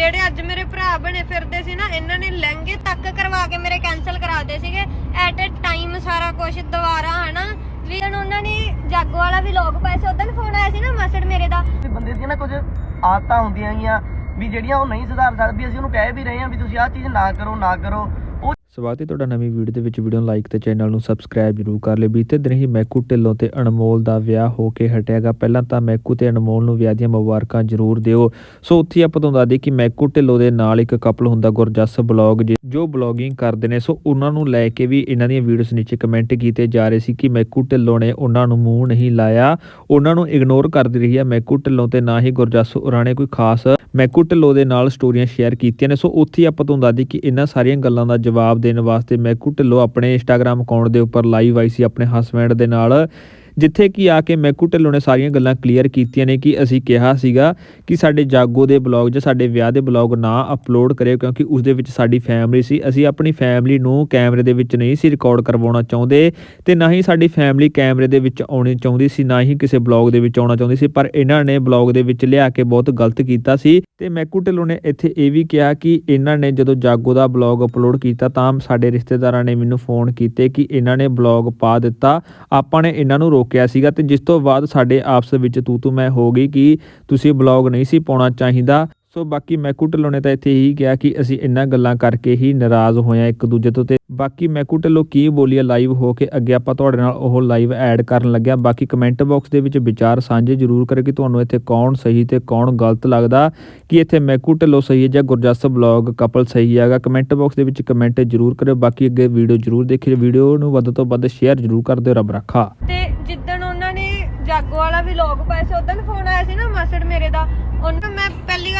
ਜਿਹੜੇ ਅੱਜ ਮੇਰੇ ਭਰਾ ਬਣੇ ਫਿਰਦੇ ਸੀ ਨਾ, ਇਹਨਾਂ ਨੇ ਲਹਿੰਗੇ ਤੱਕ ਕਰਵਾ ਕੇ ਮੇਰੇ ਕੈਨਸਲ ਕਰਾਦੇ ਸੀਗੇ। ਐਟ ਅ ਟਾਈਮ ਸਾਰਾ ਕੁਝ ਦੁਬਾਰਾ, ਹਨਾ? ਵੀ ਹੁਣ ਉਹਨਾਂ ਨੇ ਜਾਗੋ ਵਾਲਾ ਵੀ ਲੋਕ ਪਾਏ ਸੀ ਉਦੋਂ ਫੋਨ ਆਇਆ ਸੀ ਨਾ ਮਸੜ ਮੇਰੇ ਦਾ। ਤੇ ਬੰਦੇ ਦੀਆਂ ਨਾ ਕੁਝ ਆਦਤਾਂ ਹੁੰਦੀਆਂ ਗੀਆਂ ਵੀ ਜਿਹੜੀਆਂ ਉਹ ਨਹੀਂ ਸੁਧਾਰ ਸਕਦੀ ਅਸੀਂ ਉਹਨੂੰ ਕਹਿ ਵੀ ਰਹੇ ਹਾਂ ਵੀ ਤੁਸੀਂ ਆਹ ਚੀਜ਼ ਨਾ ਕਰੋ ਨਾ ਕਰੋ। ਸਵਾਗਤ ਹੈ ਤੁਹਾਡਾ ਨਵੀਂ ਵੀਡੀਓ ਦੇ ਵਿੱਚ ਵੀਡੀਓ ਨੂੰ ਲਾਈਕ ਤੇ ਚੈਨਲ ਨੂੰ ਸਬਸਕ੍ਰਾਈਬ ਜਰੂਰ ਕਰ ਲਿਓ। ਬੀਤੇ ਦਿਨ ਹੀ ਮੈਕੂ ਢਿੱਲੋਂ ਤੇ ਅਨਮੋਲ ਦਾ ਵਿਆਹ ਹੋ ਕੇ ਹਟਿਆਗਾ। ਪਹਿਲਾਂ ਤਾਂ ਮੈਕੂ ਤੇ ਅਨਮੋਲ ਨੂੰ ਵਿਆਹ ਦੀਆਂ ਮੁਬਾਰਕਾਂ ਜਰੂਰ ਦਿਓ। ਸੋ ਉੱਥੇ ਆਪਾਂ ਤੁਹਾਨੂੰ ਦੱਸਦੇ ਕਿ ਮੈਕੂ ਢਿੱਲੋਂ ਦੇ ਨਾਲ ਇੱਕ ਕਪਲ ਹੁੰਦਾ, ਗੁਰਜਸ ਬਲੌਗ ਜੋ ਬਲੌਗਿੰਗ ਕਰਦੇ ਨੇ। ਸੋ ਉਹਨਾਂ ਨੂੰ ਲੈ ਕੇ ਵੀ ਇਹਨਾਂ ਦੀਆਂ ਵੀਡੀਓਜ਼ ਨੀਚੇ ਕਮੈਂਟ ਕੀਤੇ ਜਾ ਰਹੇ ਸੀ ਕਿ ਮੈਕੂ ਢਿੱਲੋਂ ਨੇ ਉਹਨਾਂ ਨੂੰ ਮੂੰਹ ਨਹੀਂ ਲਾਇਆ। ਉਹਨਾਂ ਨੂੰ ਇਗਨੋਰ ਕਰਦੀ ਰਹੀ ਹੈ। ਮੈਕੂ ਢਿੱਲੋਂ ਤੇ ਨਾ ਹੀ ਗੁਰਜਸ ਉਰਾਂ ਨੇ ਕੋਈ ਖਾਸ ਮੈਕੂ ਢਿੱਲੋਂ ਦੇ ਨਾਲ ਸਟੋਰੀਆਂ ਸ਼ੇਅਰ ਕੀਤੀਆਂ ਨੇ। ਸੋ ਉੱਥੇ ਹੀ ਆਪਾਂ ਤੁਹਾਨੂੰ ਦੱਸਦੀ ਕਿ ਇਹਨਾਂ ਸਾਰੀਆਂ ਗੱਲਾਂ ਦਾ ਜਵਾਬ ਦੇਣ ਵਾਸਤੇ ਮੈਕੂ ਢਿੱਲੋਂ ਆਪਣੇ ਇੰਸਟਾਗ੍ਰam ਅਕਾਊਂਟ ਦੇ ਉੱਪਰ ਲਾਈਵ ਆਈ ਸੀ ਆਪਣੇ ਹਸਬੈਂਡ ਦੇ ਨਾਲ। ਜਿੱਥੇ ਕਿ ਆ ਕੇ ਮੈਕੂ ਢਿੱਲੋਂ ਨੇ ਸਾਰੀਆਂ ਗੱਲਾਂ ਕਲੀਅਰ ਕੀਤੀਆਂ ਨੇ ਕਿ ਅਸੀਂ ਕਿਹਾ ਸੀਗਾ ਕਿ ਸਾਡੇ ਜਾਗੋ ਦੇ ਬਲੌਗ ਜਾਂ ਸਾਡੇ ਵਿਆਹ ਦੇ ਬਲੌਗ ਨਾ ਅਪਲੋਡ ਕਰਿਓ ਕਿਉਂਕਿ ਉਸ ਦੇ ਵਿੱਚ ਸਾਡੀ ਫੈਮਿਲੀ ਸੀ। ਅਸੀਂ ਆਪਣੀ ਫੈਮਿਲੀ ਨੂੰ ਕੈਮਰੇ ਦੇ ਵਿੱਚ ਨਹੀਂ ਸੀ ਰਿਕਾਰਡ ਕਰਵਾਉਣਾ ਚਾਹੁੰਦੇ ਤੇ ਨਾ ਹੀ ਸਾਡੀ ਫੈਮਿਲੀ ਕੈਮਰੇ ਦੇ ਵਿੱਚ ਆਉਣੀ ਚਾਹੁੰਦੀ ਸੀ, ਨਾ ਹੀ ਕਿਸੇ ਬਲੌਗ ਦੇ ਵਿੱਚ ਆਉਣਾ ਚਾਹੁੰਦੀ ਸੀ, ਪਰ ਇਹਨਾਂ ਨੇ ਬਲੌਗ ਦੇ ਵਿੱਚ ਲਿਆ ਕੇ ਬਹੁਤ ਗਲਤ ਕੀਤਾ ਸੀ ਤੇ ਮੈਕੂ ਢਿੱਲੋਂ ਨੇ ਇੱਥੇ ਇਹ ਵੀ ਕਿਹਾ ਕਿ ਇਹਨਾਂ ਨੇ ਜਦੋਂ ਜਾਗੋ ਦਾ ਬਲੌਗ ਅਪਲੋਡ ਕੀਤਾ ਤਾਂ ਸਾਡੇ ਰਿਸ਼ਤੇਦਾਰਾਂ ਨੇ ਮੈਨੂੰ ਫੋਨ ਕੀਤੇ ਕਿ ਇਹਨਾਂ ਨੇ ਬਲੌਗ ਪਾ ਦਿੱਤਾ, ਆਪਾਂ ਨੇ ਇਹਨਾਂ ਨੂੰ ਰੋਕ ਚੁੱਕਿਆ ਸੀਗਾ ਤੇ ਜਿਸ ਤੋਂ ਬਾਅਦ ਸਾਡੇ ਆਪਸ ਵਿੱਚ ਤੂੰ ਤੂੰ ਮੈਂ ਹੋ ਗਈ ਕਿ ਤੁਸੀਂ ਬਲੌਗ ਨਹੀਂ ਸੀ ਪਾਉਣਾ ਚਾਹੀਦਾ। ਸੋ ਬਾਕੀ ਮੈਕੂ ਢਿੱਲੋਂ ਨੇ ਤਾਂ ਇੱਥੇ ਹੀ ਕਿਹਾ ਕਿ ਅਸੀਂ ਇਹਨਾਂ ਗੱਲਾਂ ਕਰਕੇ ਹੀ ਨਾਰਾਜ਼ ਹੋਏ ਇੱਕ ਦੂਜੇ ਤੋਂ ਤੇ ਬਾਕੀ ਮੈਕੂ ਢਿੱਲੋਂ ਕੀ ਬੋਲੀਆ ਲਾਈਵ ਹੋ ਕੇ ਅੱਗੇ ਆਪਾਂ ਤੁਹਾਡੇ ਨਾਲ ਉਹ ਲਾਈਵ ਐਡ ਕਰਨ ਲੱਗਿਆ। ਬਾਕੀ ਕਮੈਂਟ ਬਾਕਸ ਦੇ ਵਿੱਚ ਵਿਚਾਰ ਸਾਂਝੇ ਜ਼ਰੂਰ ਕਰਿਓ ਕਿ ਤੁਹਾਨੂੰ ਇੱਥੇ ਕੌਣ ਸਹੀ ਤੇ ਕੌਣ ਗਲਤ ਲੱਗਦਾ, ਕਿ ਇੱਥੇ ਮੈਕੂ ਢਿੱਲੋਂ ਸਹੀ ਹੈ ਜਾਂ ਗੁਰਜਸ ਬਲੌਗ ਕਪਲ ਸਹੀ ਹੈਗਾ। ਕਮੈਂਟ ਬਾਕਸ ਦੇ ਵਿੱਚ ਕਮੈਂਟ ਜ਼ਰੂਰ ਕਰਿਓ, ਬਾਕੀ ਅੱਗੇ ਵੀਡੀਓ ਜ਼ਰੂਰ ਦੇਖਿਓ ਵੀਡੀਓ ਨੂੰ ਵੱਧ ਤੋਂ ਵੱਧ ਸ਼ੇਅਰ ਜ਼ਰੂਰ ਕਰ ਦਿਓ, ਰੱਬ ਰੱਖਾ। ਤੇ ਜਿੱਦਣ ਉਹਨਾਂ ਨੇ ਜਾਗੋ ਵਾਲਾ ਵੀ ਲੋਕ ਸੀ, ਉਦੋਂ ਫੋਨ ਆਇਆ ਸੀ ਨਾ ਮਸੜ ਮੇਰੇ ਦਾ, ਉਹਨਾਂ ਮੈਂ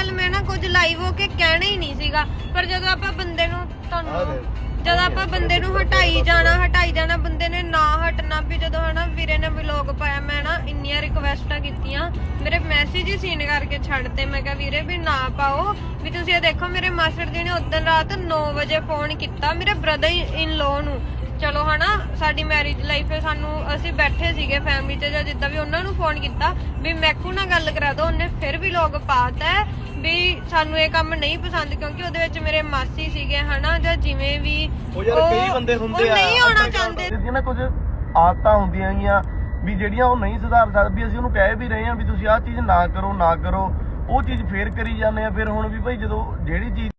ਗੱਲ ਮੈਂ ਨਾ ਕੁਝ ਲਾਈਵ ਹੋ ਕੇ ਕਹਿਣਾ ਹੀ ਨਹੀਂ ਸੀਗਾ। ਪਰ ਜਦੋਂ ਆਪਾਂ ਬੰਦੇ ਨੂੰ ਤੁਹਾਨੂੰ ਜਦੋਂ ਆਪਾਂ ਬੰਦੇ ਨੂੰ ਹਟਾਈ ਜਾਣਾ ਹਟਾਈ ਜਾਣਾ ਬੰਦੇ ਨੇ ਨਾ ਹਟਣਾ ਵੀ ਜਦੋਂ ਹਨਾ ਵੀਰੇ ਨੇ ਵਲੌਗ ਪਾਇਆ ਮੈਂ ਨਾ ਇੰਨੀਆਂ ਰਿਕਵੈਸਟਾਂ ਕੀਤੀਆਂ। ਮੇਰੇ ਮੈਸੇਜ ਹੀ ਸੀਨ ਕਰਕੇ ਛੱਡਤੇ ਮੈਂ ਕਿਹਾ ਵੀਰੇ ਵੀ ਨਾ ਪਾਓ ਵੀ ਤੁਸੀਂ ਇਹ ਦੇਖੋ ਮੇਰੇ ਮਾਸਟਰ ਜੀ ਨੇ ਉਦੋਂ ਰਾਤ 9 ਵਜੇ ਫੋਨ ਕੀਤਾ ਮੇਰੇ ਬ੍ਰਦਰ ਇਨ ਲੋ ਨੂੰ। ਚਲੋ ਹਨਾ ਸਾਡੀ ਮੈਰਿਜ ਲਾਈਫ ਹੈ ਸਾਨੂੰ ਅਸੀਂ ਬੈਠੇ ਸੀਗੇ ਫੈਮਿਲੀ ਤੇ ਜਾਂ ਜਿੱਦਾਂ ਵੀ ਉਹਨਾਂ ਨੂੰ ਫੋਨ ਕੀਤਾ ਵੀ ਮੈਕੂ ਨਾਲ ਗੱਲ ਕਰਾ ਦੋ ਉਹਨੇ ਫਿਰ ਵੀ ਲੋਕ ਪਾਤਾ ਵੀ ਸਾਨੂੰ ਇਹ ਕੰਮ ਨਹੀਂ ਪਸੰਦ ਕਿਉਂਕਿ ਉਹਦੇ ਵਿੱਚ ਮੇਰੇ ਮਾਸੀ ਸੀਗੇ ਹਨਾ ਜਾਂ ਜਿਵੇਂ ਵੀ ਉਹ ਯਾਰ ਕਈ ਬੰਦੇ ਹੁੰਦੇ ਉਹ ਆ ਨਹੀਂ ਆਉਣਾ ਚਾਹੁੰਦੇ। ਜਿਹਦੀਆਂ ਨਾ ਕੁਝ ਆਦਤਾਂ ਹੁੰਦੀਆਂ ਗੀਆਂ ਵੀ ਜਿਹੜੀਆਂ ਉਹ ਨਹੀਂ ਸੁਧਾਰ ਸਕਦੀ ਅਸੀਂ ਉਹਨੂੰ ਕਹਿ ਵੀ ਰਹੇ ਹਾਂ ਵੀ ਤੁਸੀਂ ਆਹ ਚੀਜ਼ ਨਾ ਕਰੋ ਨਾ ਕਰੋ ਉਹ ਚੀਜ਼ ਫੇਰ ਕਰੀ ਜਾਂਦੇ ਆ ਫਿਰ ਹੁਣ ਵੀ ਭਾਈ ਜਦੋਂ ਜਿਹੜੀ ਚੀਜ਼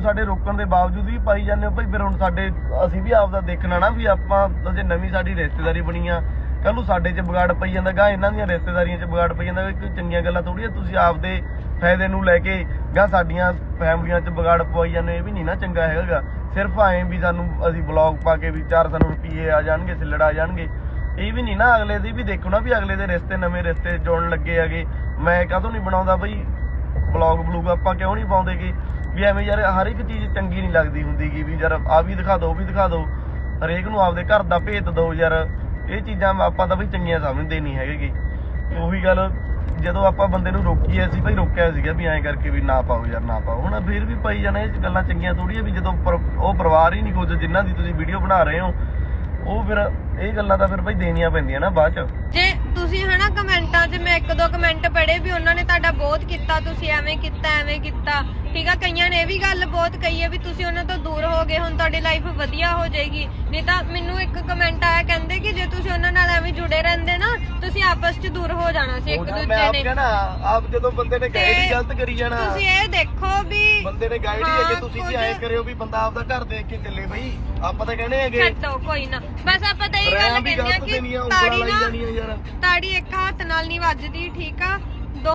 ਨੂੰ ਸਾਡੇ ਰੋਕਣ ਦੇ ਬਾਵਜੂਦ ਵੀ ਪਾਈ ਜਾਂਦੇ ਹੋ, ਭਾਈ ਫਿਰ ਹੁਣ ਸਾਡੇ, ਅਸੀਂ ਵੀ ਆਪਦਾ ਦੇਖਣਾ ਨਾ ਵੀ ਆਪਾਂ ਜੇ ਨਵੀਂ ਸਾਡੀ ਰਿਸ਼ਤੇਦਾਰੀ ਬਣੀ ਆ। ਕੱਲ ਨੂੰ ਸਾਡੇ 'ਚ ਵਿਗਾੜ ਪਈ ਜਾਂਦਾ ਗਾ ਇਹਨਾਂ ਦੀਆਂ ਰਿਸ਼ਤੇਦਾਰੀਆਂ 'ਚ ਵਿਗਾੜ ਪਈ ਜਾਂਦਾ ਕੋਈ ਚੰਗੀਆਂ ਗੱਲਾਂ ਥੋੜੀ ਆ, ਤੁਸੀਂ ਆਪਦੇ ਫਾਇਦੇ ਨੂੰ ਲੈ ਕੇ ਗਾ ਸਾਡੀਆਂ ਫੈਮਲੀਆਂ 'ਚ ਵਿਗਾੜ ਪਵਾਈ ਜਾਂਦੇ ਇਹ ਵੀ ਨਹੀਂ ਨਾ ਚੰਗਾ ਹੈਗਾ। ਸਿਰਫ ਐਂ ਵੀ ਸਾਨੂੰ, ਅਸੀਂ ਬਲੌਗ ਪਾ ਕੇ ਵੀ ਚਾਰ ਸਾਨੂੰ ਰੁਪਏ ਆ ਜਾਣਗੇ, ਸਿੱਲੜ ਆ ਜਾਣਗੇ। ਇਹ ਵੀ ਨਹੀਂ ਨਾ ਅਗਲੇ ਦੀ ਵੀ ਦੇਖੋ ਨਾ ਵੀ ਅਗਲੇ ਦੇ ਰਿਸ਼ਤੇ ਨਵੇਂ ਰਿਸ਼ਤੇ ਜੋੜਨ ਲੱਗੇ ਹੈਗੇ। ਮੈਂ ਕਾਹਤੋਂ ਨਹੀਂ ਬਣਾਉਂਦਾ ਬਈ ਬਲੌਗ ਬਲੂਗ ਆਪਾਂ ਕਿਉਂ ਨਹੀਂ ਪਾਉਂਦੇਗੇ ਵੀ ਐਵੇਂ ਯਾਰ ਹਰ ਇੱਕ ਚੀਜ਼ ਚੰਗੀ ਨਹੀਂ ਲੱਗਦੀ ਹੁੰਦੀਗੀ ਵੀ ਯਾਰ ਆ ਵੀ ਦਿਖਾ ਦਿਓ ਵੀ ਦਿਖਾ ਦਿਓ ਹਰੇਕ ਨੂੰ ਆਪਦੇ ਘਰ ਦਾ ਭੇਤ ਦਿਓ ਯਾਰ। ਇਹ ਚੀਜ਼ਾਂ ਆਪਾਂ ਤਾਂ ਬਈ ਚੰਗੀਆਂ ਸਮਝਦੇ ਨਹੀਂ ਹੈਗੇ ਉਹੀ ਗੱਲ ਜਦੋਂ ਆਪਾਂ ਬੰਦੇ ਨੂੰ ਰੋਕੀਏ ਸੀ ਭਾਈ ਰੋਕਿਆ ਸੀਗਾ ਵੀ ਐਂ ਕਰਕੇ ਵੀ ਨਾ ਪਾਓ ਯਾਰ, ਨਾ ਪਾਓ। ਹੁਣ ਫਿਰ ਵੀ ਪਾਈ ਜਾਣਾ ਇਹ ਗੱਲਾਂ ਚੰਗੀਆਂ ਥੋੜੀ ਵੀ ਜਦੋਂ ਉਹ ਪਰਿਵਾਰ ਹੀ ਨਹੀਂ ਕੁਝ, ਜਿਨ੍ਹਾਂ ਦੀ ਤੁਸੀਂ ਵੀਡੀਓ ਬਣਾ ਰਹੇ ਹੋ, ਉਹ ਫਿਰ ਇਹ ਗੱਲਾਂ ਤਾਂ ਫਿਰ ਭਾਈ ਦੇਣੀਆਂ ਪੈਂਦੀਆਂ ਨਾ ਬਾਅਦ ਚ। ਜੇ ਤੁਸੀਂ ਹਨਾ ਕਮੈਂਟਾਂ 'ਚ, ਮੈਂ ਇੱਕ ਦੋ ਕਮੈਂਟ ਪੜ੍ਹੇ ਵੀ ਉਹਨਾਂ ਨੇ ਤੁਹਾਡਾ ਬਹੁਤ ਕੀਤਾ, ਤੁਸੀਂ ਐਵੇਂ ਕੀਤਾ ਐਵੇਂ ਕੀਤਾ। ਠੀਕ ਆ ਕਈਆਂ ਨੇ ਇਹ ਵੀ ਗੱਲ ਬਹੁਤ ਕਹੀ ਹੈ ਵੀ ਤੁਸੀਂ ਉਹਨਾਂ ਤੋਂ ਦੂਰ ਹੋ ਗਏ ਹੁਣ ਤੁਹਾਡੀ ਲਾਈਫ ਵਧੀਆ ਹੋ ਜਾਏਗੀ। ਨਹੀਂ ਤਾਂ ਮੈਨੂੰ ਇੱਕ ਕਮੈਂਟ ਆਇਆ ਕਹਿੰਦੇ ਕਿ ਜੇ ਤੁਸੀਂ ਉਹਨਾਂ ਨਾਲ ਐਵੇਂ ਜੁੜੇ ਰਹਿੰਦੇ ਨਾ ਤੁਸੀਂ ਆਪਸ 'ਚ ਦੂਰ ਹੋ ਜਾਣਾ ਸੀ ਇੱਕ ਮੈਂ ਦੂਜੇ ਆਪ ਨੇ। ਕਹਿਣਾ ਆਪ ਜਦੋਂ ਬੰਦੇ ਨੇ ਗਾਈਡ ਹੀ ਗਲਤ ਕਰੀ ਜਾਣਾ ਤੁਸੀਂ ਇਹ ਦੇਖੋ ਵੀ ਬੰਦੇ ਨੇ ਗਾਈਡ ਹੀ ਅੱਗੇ ਤੁਸੀਂ ਵੀ ਐਂ ਕਰਿਓ ਵੀ ਬੰਦਾ ਆਪਦਾ ਘਰ ਦੇਖ ਕੇ ਚੱਲੇ ਬਈ ਆਪਾਂ ਤਾਂ ਕਹਿੰਦੇ ਹੈਗੇ। ਛੱਡੋ ਕੋਈ ਨਾ। ਬਸ ਆਪਾਂ ਤਾਂ ਇਹ ਗੱਲ ਕਹਿੰਦੇ ਆ ਕਿ ਤਾੜੀ ਨਾ ਤਾੜੀ ਇੱਕ ਹੱਥ ਨਾਲ ਨਹੀਂ ਵੱਜਦੀ ਠੀਕ ਆ?